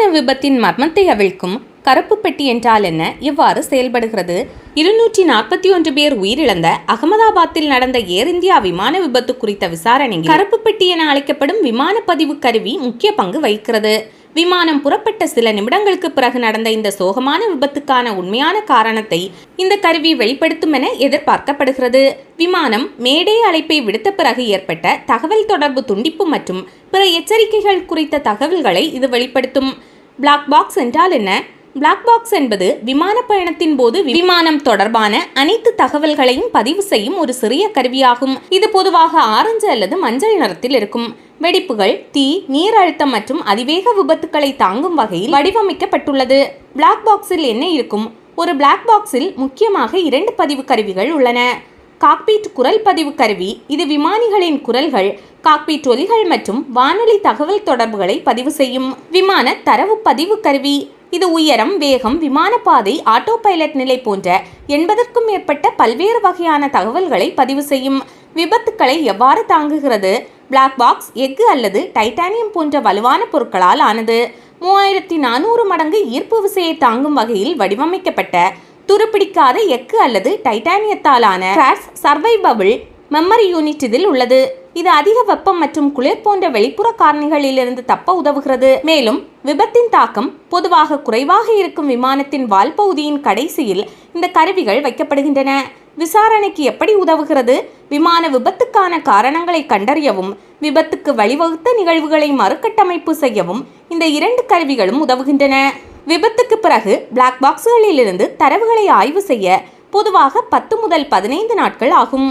விமான விபத்தின் மர்மத்தை அவிழ்க்கும் கருப்பு பெட்டி என்றால் என்ன? எவ்வாறு செயல்படுகிறது? இருநூற்றி நாற்பத்தி ஒன்று பேர் உயிரிழந்த அகமதாபாத்தில் நடந்த ஏர் இந்தியா விமான விபத்து குறித்த விசாரணை கருப்பு பெட்டி என அழைக்கப்படும் விமான பதிவு கருவி முக்கிய பங்கு வகிக்கிறது. விமானம் புறப்பட்ட சில நிமிடங்களுக்கு பிறகு நடந்த இந்த சோகமான விபத்துக்கான உண்மையான காரணத்தை இந்த கருவி வெளிப்படுத்தும் என எதிர்பார்க்கப்படுகிறது. விமானம் மேடை அழைப்பை விடுத்த பிறகு ஏற்பட்ட தகவல் தொடர்பு துண்டிப்பு மற்றும் பிற எச்சரிக்கைகள் குறித்த தகவல்களை இது வெளிப்படுத்தும். பிளாக் பாக்ஸ் என்றால் என்ன? பிளாக் பாக்ஸ் என்பது விமான பயணத்தின் போது விமானம் தொடர்பான அனைத்து தகவல்களையும் பதிவு செய்யும் ஒரு சிறிய கருவியாகும். இது பொதுவாக ஆரஞ்சு அல்லது மஞ்சள் நிறத்தில் இருக்கும். வெடிப்புகள் தீ நீர் அழுத்தம் மற்றும் அதிவேக விபத்துக்களை தாங்கும் வகையில் வடிவமைக்கப்பட்டுள்ளது. பிளாக் பாக்ஸில் என்ன இருக்கும்? ஒரு பிளாக் பாக்ஸில் முக்கியமாக இரண்டு பதிவு கருவிகள் உள்ளன. காக்பீட் குரல் பதிவு கருவி இது விமானிகளின் குரல்கள் காக்பீட் ஒலிகள் மற்றும் வானொலி தகவல் தொடர்புகளை பதிவு செய்யும் விமான தரவு பதிவு கருவி. இது உயரம் வேகம் விமானப்பாதை ஆட்டோ பைலட் நிலை போன்ற எண்பதற்கும் மேற்பட்ட பல்வேறு வகையான தகவல்களை பதிவு செய்யும். விபத்துக்களை எவ்வாறு தாங்குகிறது? பிளாக் பாக்ஸ் எஃகு அல்லது டைட்டானியம் போன்ற வலுவான பொருட்களால் ஆனது. மூவாயிரத்தி நானூறு மடங்கு ஈர்ப்பு விசையை தாங்கும் வகையில் வடிவமைக்கப்பட்ட துருப்பிடிக்காத எஃகு அல்லது டைட்டானியத்தாலான சர்வைபபிள் மெமரி யூனிட் இதில் உள்ளது. இது அதிக வெப்பம் மற்றும் குளிர் போன்ற வெளிப்புற காரணிகளிலிருந்து தப்ப உதவுகிறது. மேலும் விபத்தின் தாக்கம் பொதுவாக குறைவாக இருக்கும் விமானத்தின் வால் பகுதியின் கடைசியில் இந்த கருவிகள் வைக்கப்படுகின்றன. விசாரணைக்கு எப்படி உதவுகிறது? விமான விபத்துக்கான காரணங்களை கண்டறியவும் விபத்துக்கு வழிவகுத்த நிகழ்வுகளை மறுகட்டமைப்பு செய்யவும் இந்த இரண்டு கருவிகளும் உதவுகின்றன. விபத்துக்கு பிறகு பிளாக் பாக்ஸ்களிலிருந்து தரவுகளை ஆய்வு செய்ய பொதுவாக பத்து முதல் பதினைந்து நாட்கள் ஆகும்.